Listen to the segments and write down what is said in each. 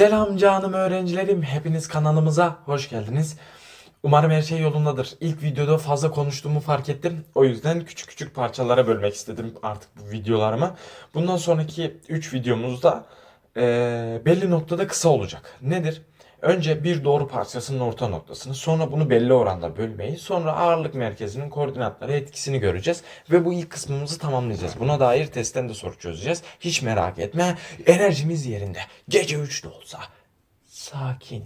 Selam canım öğrencilerim. Hepiniz kanalımıza hoş geldiniz. Umarım her şey yolundadır. İlk videoda fazla konuştuğumu fark ettim. O yüzden küçük küçük parçalara bölmek istedim artık bu videolarımı. Bundan sonraki 3 videomuzda eee, belli noktada kısa olacak. Nedir? Önce bir doğru parçasının orta noktasını, sonra bunu belli oranda bölmeyi, sonra ağırlık merkezinin koordinatları etkisini göreceğiz. Ve bu ilk kısmımızı tamamlayacağız. Buna dair testten de soru çözeceğiz. Hiç merak etme. Enerjimiz yerinde. Gece 3'te olsa. Sakin.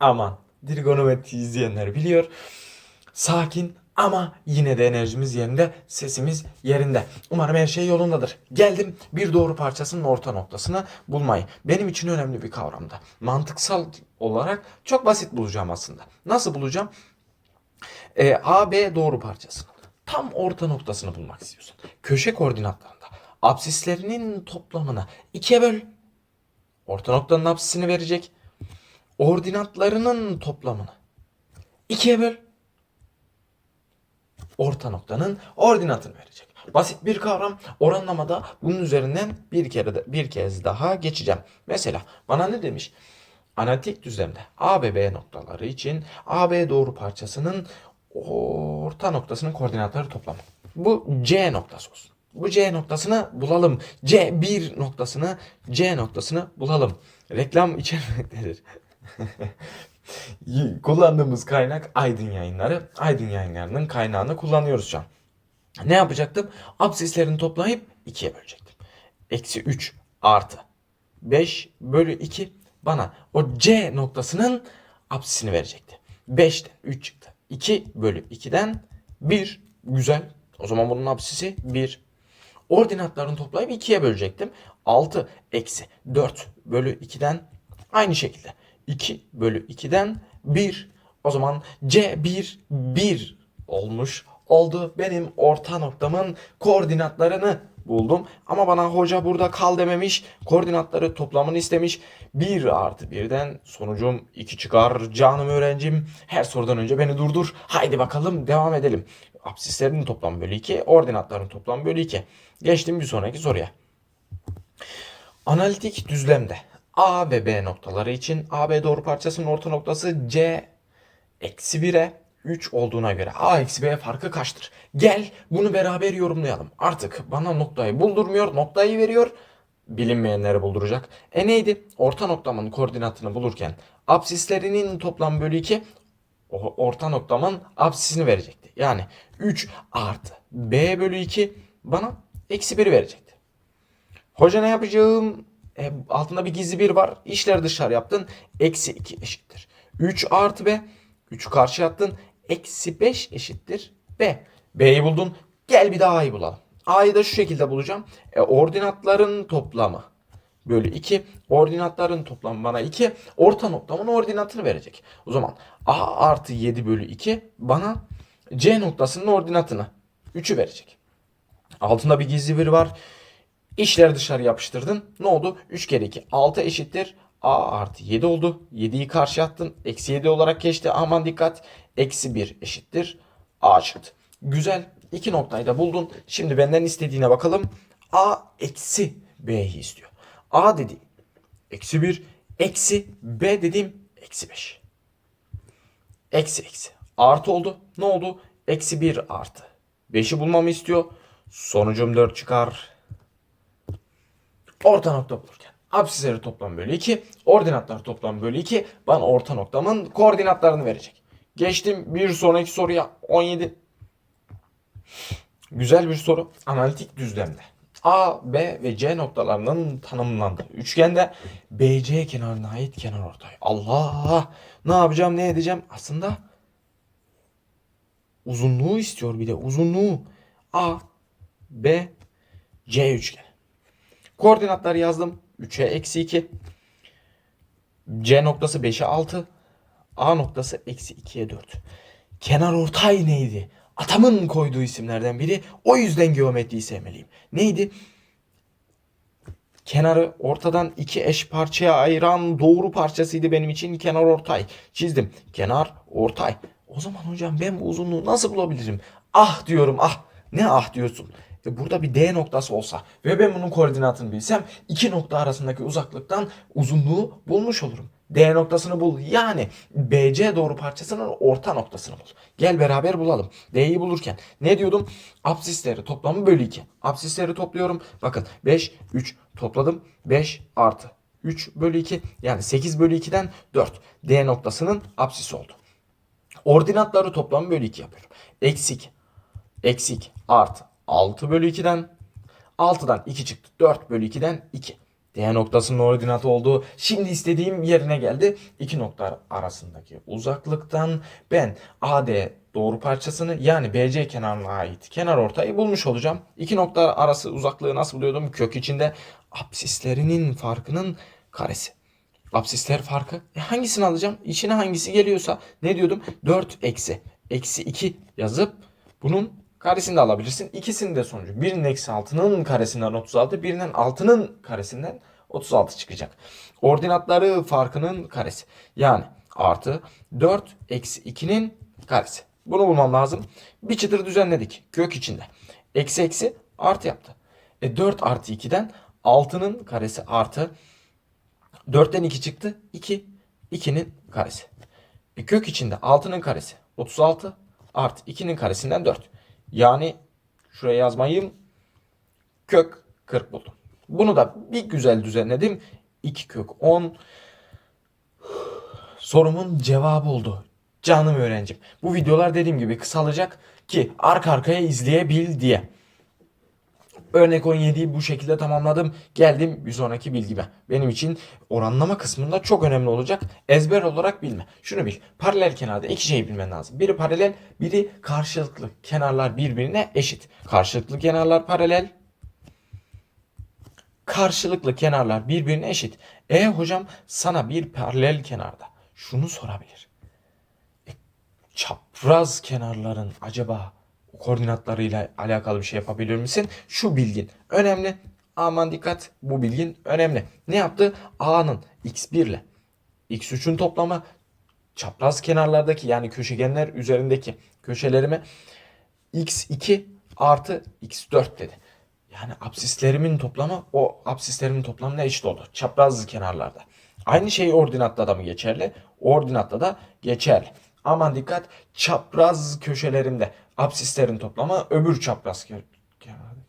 Aman. Trigonometri izleyenler biliyor. Sakin ama yine de enerjimiz yerinde, sesimiz yerinde. Umarım her şey yolundadır. Geldim bir doğru parçasının orta noktasını bulmayı. Benim için önemli bir kavramdı. Mantıksal olarak çok basit bulacağım aslında. Nasıl bulacağım? Ee, A, B doğru parçasının tam orta noktasını bulmak istiyorsun. Köşe koordinatlarında absislerinin toplamını ikiye böl. Orta noktanın absisini verecek. Ordinatlarının toplamını ikiye böl orta noktanın ordinatını verecek. Basit bir kavram. Oranlamada bunun üzerinden bir kere de, bir kez daha geçeceğim. Mesela bana ne demiş? Analitik düzlemde A ve B noktaları için AB doğru parçasının orta noktasının koordinatları toplamı. Bu C noktası olsun. Bu C noktasını bulalım. C1 noktasını, C noktasını bulalım. Reklam içermektedir. Kullandığımız kaynak Aydın Yayınları. Aydın Yayınları'nın kaynağını kullanıyoruz şu an. Ne yapacaktım? Absislerini toplayıp 2'ye bölecektim. Eksi 3 artı 5 bölü 2 bana o C noktasının absisini verecekti. 5'ten 3 çıktı. 2 bölü 2'den 1. Güzel. O zaman bunun absisi 1. Ordinatlarını toplayıp 2'ye bölecektim. 6 eksi 4 bölü 2'den aynı şekilde. 2 bölü 2'den 1. O zaman C1 1 olmuş oldu. Benim orta noktamın koordinatlarını buldum. Ama bana hoca burada kal dememiş. Koordinatları toplamını istemiş. 1 artı 1'den sonucum 2 çıkar. Canım öğrencim her sorudan önce beni durdur. Haydi bakalım devam edelim. Absislerin toplamı bölü 2. Ordinatların toplamı bölü 2. Geçtim bir sonraki soruya. Analitik düzlemde A ve B noktaları için AB doğru parçasının orta noktası C eksi 1'e 3 olduğuna göre A eksi B farkı kaçtır? Gel bunu beraber yorumlayalım. Artık bana noktayı buldurmuyor, noktayı veriyor. Bilinmeyenleri bulduracak. E neydi? Orta noktamın koordinatını bulurken absislerinin toplam bölü 2 o orta noktamın absisini verecekti. Yani 3 artı B bölü 2 bana eksi 1 verecekti. Hoca ne yapacağım? E, altında bir gizli bir var. İşler dışarı yaptın. Eksi 2 eşittir. 3 artı B. 3'ü karşı attın. Eksi 5 eşittir B. B'yi buldun. Gel bir daha A'yı bulalım. A'yı da şu şekilde bulacağım. E, ordinatların toplamı bölü 2. Ordinatların toplamı bana 2. Orta noktamın ordinatını verecek. O zaman A artı 7 bölü 2 bana C noktasının ordinatını 3'ü verecek. Altında bir gizli bir var. İşleri dışarı yapıştırdın. Ne oldu? 3 kere 2 6 eşittir. A artı 7 oldu. 7'yi karşı attın. Eksi 7 olarak geçti. Aman dikkat. Eksi 1 eşittir. A çıktı. Güzel. İki noktayı da buldun. Şimdi benden istediğine bakalım. A eksi B'yi istiyor. A dediğim eksi 1 eksi B dediğim eksi 5. Eksi eksi. Artı oldu. Ne oldu? Eksi 1 artı. 5'i bulmamı istiyor. Sonucum 4 çıkar. Orta nokta bulurken. Absisleri toplam bölü 2. Ordinatlar toplam bölü 2. Bana orta noktamın koordinatlarını verecek. Geçtim bir sonraki soruya. 17. Güzel bir soru. Analitik düzlemde. A, B ve C noktalarının tanımlandığı üçgende BC kenarına ait kenar ortay. Allah! Ne yapacağım, ne edeceğim? Aslında uzunluğu istiyor bir de uzunluğu. A, B, C üçgeni. Koordinatları yazdım. 3'e eksi 2. C noktası 5'e 6. A noktası eksi 2'ye 4. Kenar ortay neydi? Atamın koyduğu isimlerden biri. O yüzden geometriyi sevmeliyim. Neydi? Kenarı ortadan iki eş parçaya ayıran doğru parçasıydı benim için kenar ortay. Çizdim. Kenar ortay. O zaman hocam ben bu uzunluğu nasıl bulabilirim? Ah diyorum ah. Ne ah diyorsun? E burada bir D noktası olsa ve ben bunun koordinatını bilsem iki nokta arasındaki uzaklıktan uzunluğu bulmuş olurum. D noktasını bul. Yani BC doğru parçasının orta noktasını bul. Gel beraber bulalım. D'yi bulurken ne diyordum? Absisleri toplamı bölü 2. Absisleri topluyorum. Bakın 5, 3 topladım. 5 artı 3 bölü 2 yani 8 bölü 2'den 4. D noktasının apsisi oldu. Ordinatları toplamı bölü 2 yapıyorum. Eksik, eksik, artı 6 bölü 2'den 6'dan 2 çıktı. 4 bölü 2'den 2. D noktasının ordinatı oldu. Şimdi istediğim yerine geldi. İki nokta arasındaki uzaklıktan ben AD doğru parçasını yani BC kenarına ait kenar ortayı bulmuş olacağım. İki nokta arası uzaklığı nasıl buluyordum? Kök içinde apsislerinin farkının karesi. Absisler farkı. E hangisini alacağım? İçine hangisi geliyorsa ne diyordum? 4 eksi. Eksi 2 yazıp bunun karesini de alabilirsin. İkisinin de sonucu. Birinin eksi 6'nın karesinden 36. Birinin 6'nın karesinden 36 çıkacak. Ordinatları farkının karesi. Yani artı 4 eksi 2'nin karesi. Bunu bulmam lazım. Bir çıtır düzenledik. Kök içinde. Eksi eksi artı yaptı. E 4 artı 2'den 6'nın karesi artı 4'ten 2 çıktı. 2. 2'nin karesi. E kök içinde 6'nın karesi 36 artı 2'nin karesinden 4. Yani şuraya yazmayayım. Kök 40 buldum. Bunu da bir güzel düzenledim. 2 kök 10 sorumun cevabı oldu. Canım öğrencim. Bu videolar dediğim gibi kısalacak ki arka arkaya izleyebil diye. Örnek 17'yi bu şekilde tamamladım. Geldim bir sonraki bilgime. Benim için oranlama kısmında çok önemli olacak. Ezber olarak bilme. Şunu bil. Paralel kenarda iki şey bilmen lazım. Biri paralel, biri karşılıklı. Kenarlar birbirine eşit. Karşılıklı kenarlar paralel. Karşılıklı kenarlar birbirine eşit. E hocam sana bir paralel kenarda şunu sorabilir. E, çapraz kenarların acaba koordinatlarıyla alakalı bir şey yapabilir misin? Şu bilgin önemli. Aman dikkat bu bilgin önemli. Ne yaptı? A'nın x1 ile x3'ün toplamı çapraz kenarlardaki yani köşegenler üzerindeki köşelerime x2 artı x4 dedi. Yani absislerimin toplamı o absislerimin toplamına eşit oldu. Çapraz kenarlarda. Aynı şey ordinatta da mı geçerli? Ordinatta da geçerli. Aman dikkat çapraz köşelerimde absislerin toplamı öbür çapraz kenarda.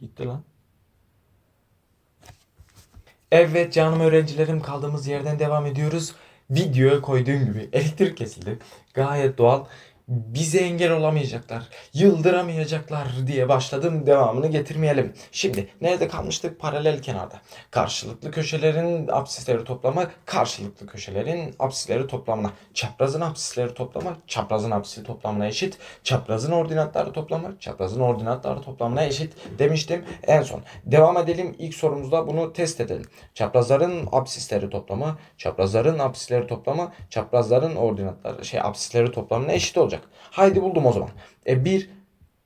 Gitti lan. Evet canım öğrencilerim kaldığımız yerden devam ediyoruz. Videoya koyduğum gibi elektrik kesildi. Gayet doğal. Bize engel olamayacaklar, yıldıramayacaklar diye başladım. Devamını getirmeyelim. Şimdi nerede kalmıştık? Paralel kenarda. Karşılıklı köşelerin absisleri toplamı karşılıklı köşelerin absisleri toplamına. Çaprazın absisleri toplamı çaprazın absisi toplamına eşit. Çaprazın ordinatları toplamı çaprazın ordinatları toplamına eşit demiştim en son. Devam edelim. İlk sorumuzda bunu test edelim. Çaprazların absisleri toplamı çaprazların absisleri toplamı çaprazların ordinatları şey absisleri toplamına eşit olacak. Haydi buldum o zaman. E 1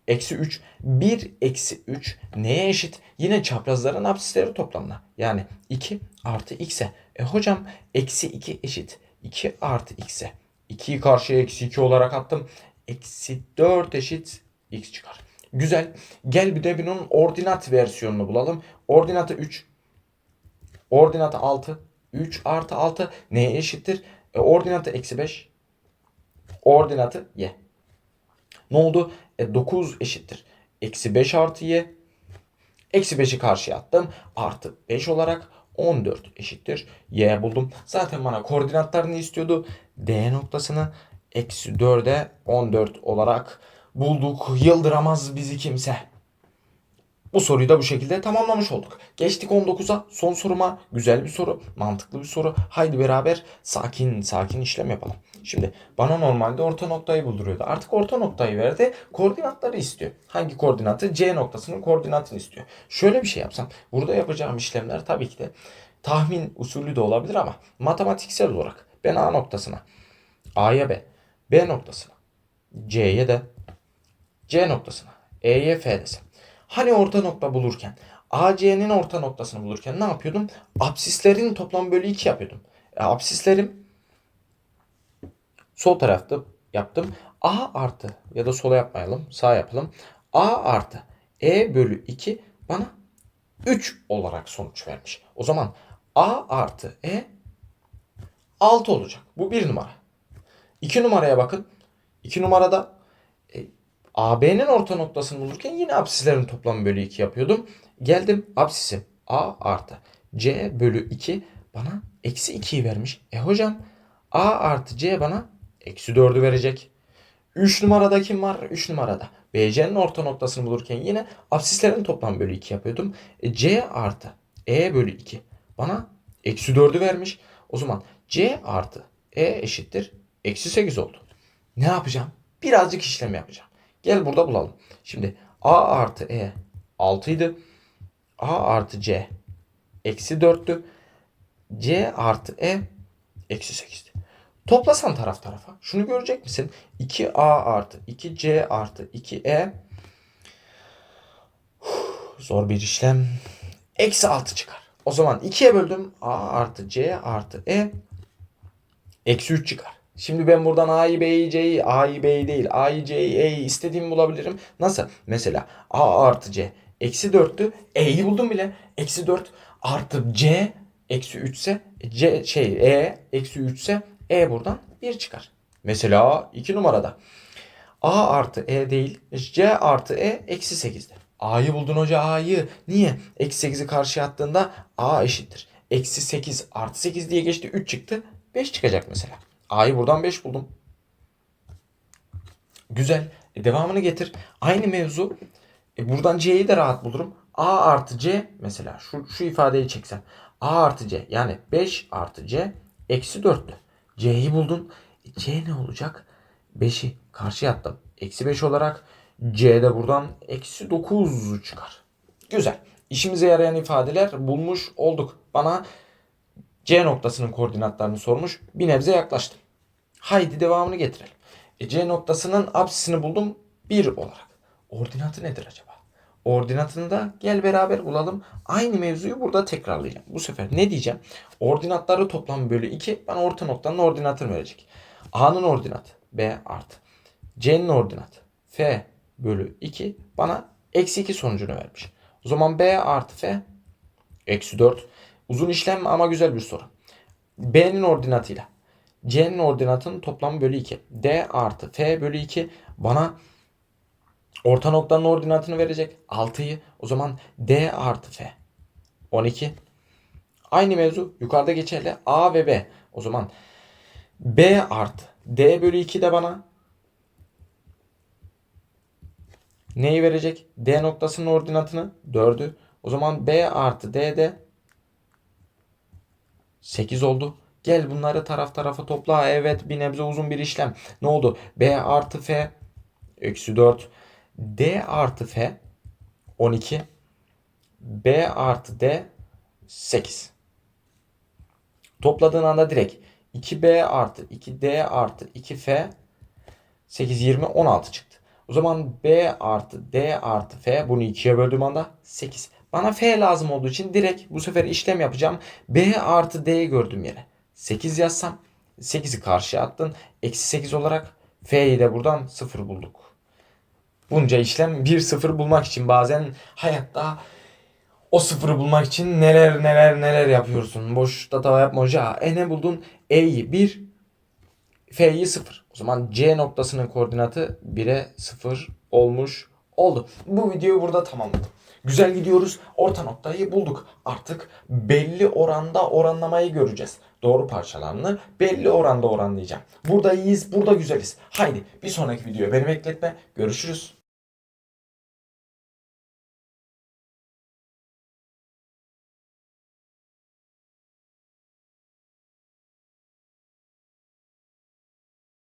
eksi 3. 1 eksi 3 neye eşit? Yine çaprazların absisleri toplamına. Yani 2 artı x'e. E hocam eksi 2 eşit. 2 artı x'e. 2'yi karşıya eksi 2 olarak attım. Eksi 4 eşit x çıkar. Güzel. Gel bir de bunun ordinat versiyonunu bulalım. Ordinatı 3. Ordinatı 6. 3 artı 6 neye eşittir? E, ordinatı eksi 5 ordinatı y. Ne oldu? E 9 eşittir. Eksi 5 artı y. Eksi 5'i karşıya attım. Artı 5 olarak 14 eşittir. Y buldum. Zaten bana koordinatlarını istiyordu. D noktasını eksi 4'e 14 olarak bulduk. Yıldıramaz bizi kimse. Bu soruyu da bu şekilde tamamlamış olduk. Geçtik 19'a. Son soruma güzel bir soru, mantıklı bir soru. Haydi beraber sakin sakin işlem yapalım. Şimdi bana normalde orta noktayı bulduruyordu. Artık orta noktayı verdi. Koordinatları istiyor. Hangi koordinatı? C noktasının koordinatını istiyor. Şöyle bir şey yapsam. Burada yapacağım işlemler tabii ki de tahmin usulü de olabilir ama matematiksel olarak ben A noktasına A'ya B, B noktasına C'ye de C noktasına E'ye F desem. Hani orta nokta bulurken AC'nin orta noktasını bulurken ne yapıyordum? Absislerin toplam bölü 2 yapıyordum. E, absislerim Sol tarafta yaptım. A artı ya da sola yapmayalım. Sağ yapalım. A artı E bölü 2 bana 3 olarak sonuç vermiş. O zaman A artı E 6 olacak. Bu bir numara. 2 numaraya bakın. 2 numarada AB'nin orta noktasını bulurken yine absislerin toplamı bölü 2 yapıyordum. Geldim absisim A artı C bölü 2 bana eksi 2'yi vermiş. E hocam A artı C bana eksi 4'ü verecek. 3 numarada kim var? 3 numarada. BC'nin orta noktasını bulurken yine absislerin toplam bölü 2 yapıyordum. E, C artı E bölü 2 bana eksi 4'ü vermiş. O zaman C artı E eşittir. Eksi 8 oldu. Ne yapacağım? Birazcık işlem yapacağım. Gel burada bulalım. Şimdi A artı E 6 idi. A artı C eksi 4'tü. C artı E eksi 8'di. Toplasan taraf tarafa. Şunu görecek misin? 2A artı 2C artı 2E Zor bir işlem. Eksi 6 çıkar. O zaman 2'ye böldüm. A artı C artı E eksi 3 çıkar. Şimdi ben buradan A'yı B'yi C'yi A'yı B'yi değil A'yı C'yi E'yi istediğimi bulabilirim. Nasıl? Mesela A artı C eksi 4'tü. E'yi buldum bile. Eksi 4 artı C eksi 3 ise C şey E eksi 3 ise E buradan 1 çıkar. Mesela 2 numarada. A artı E değil. C artı E eksi 8'dir. A'yı buldun hoca A'yı. Niye? Eksi 8'i karşıya attığında A eşittir. Eksi 8 artı 8 diye geçti. 3 çıktı. 5 çıkacak mesela. A'yı buradan 5 buldum. Güzel. E, devamını getir. Aynı mevzu. E, buradan C'yi de rahat bulurum. A artı C mesela şu, şu ifadeyi çeksem. A artı C yani 5 artı C eksi 4'tü. C'yi buldun. E, C ne olacak? 5'i karşıya attım. Eksi 5 olarak C de buradan eksi 9 çıkar. Güzel. İşimize yarayan ifadeler bulmuş olduk. Bana C noktasının koordinatlarını sormuş. Bir nebze yaklaştım. Haydi devamını getirelim. E, C noktasının apsisini buldum 1 olarak. Ordinatı nedir acaba? Ordinatını da gel beraber bulalım. Aynı mevzuyu burada tekrarlayacağım. Bu sefer ne diyeceğim? Ordinatları toplam bölü 2 bana orta noktanın ordinatını verecek. A'nın ordinatı B artı. C'nin ordinatı F bölü 2 bana eksi 2 sonucunu vermiş. O zaman B artı F eksi 4. Uzun işlem ama güzel bir soru. B'nin ordinatıyla C'nin ordinatının toplamı bölü 2. D artı F bölü 2 bana orta noktanın ordinatını verecek. 6'yı. O zaman D artı F. 12. Aynı mevzu yukarıda geçerli. A ve B. O zaman B artı D bölü 2 de bana neyi verecek? D noktasının ordinatını 4'ü. O zaman B artı D de 8 oldu. Gel bunları taraf tarafa topla. Evet bir nebze uzun bir işlem. Ne oldu? B artı F eksi 4. D artı F 12. B artı D 8. Topladığın anda direkt 2B artı 2D artı 2F 8 20 16 çıktı. O zaman B artı D artı F bunu 2'ye böldüğüm anda 8. Bana F lazım olduğu için direkt bu sefer işlem yapacağım. B artı D'yi gördüğüm yere 8 yazsam 8'i karşıya attın. Eksi 8 olarak F'yi de buradan 0 bulduk. Bunca işlem 1-0 bulmak için bazen hayatta o sıfırı bulmak için neler neler neler yapıyorsun. Boş data yapma hoca. E ne buldun? E'yi 1, F'yi 0. O zaman C noktasının koordinatı 1'e 0 olmuş oldu. Bu videoyu burada tamamladım. Güzel gidiyoruz. Orta noktayı bulduk. Artık belli oranda oranlamayı göreceğiz. Doğru parçalarını belli oranda oranlayacağım. Burada iyiyiz, burada güzeliz. Haydi bir sonraki videoya beni bekletme. Görüşürüz.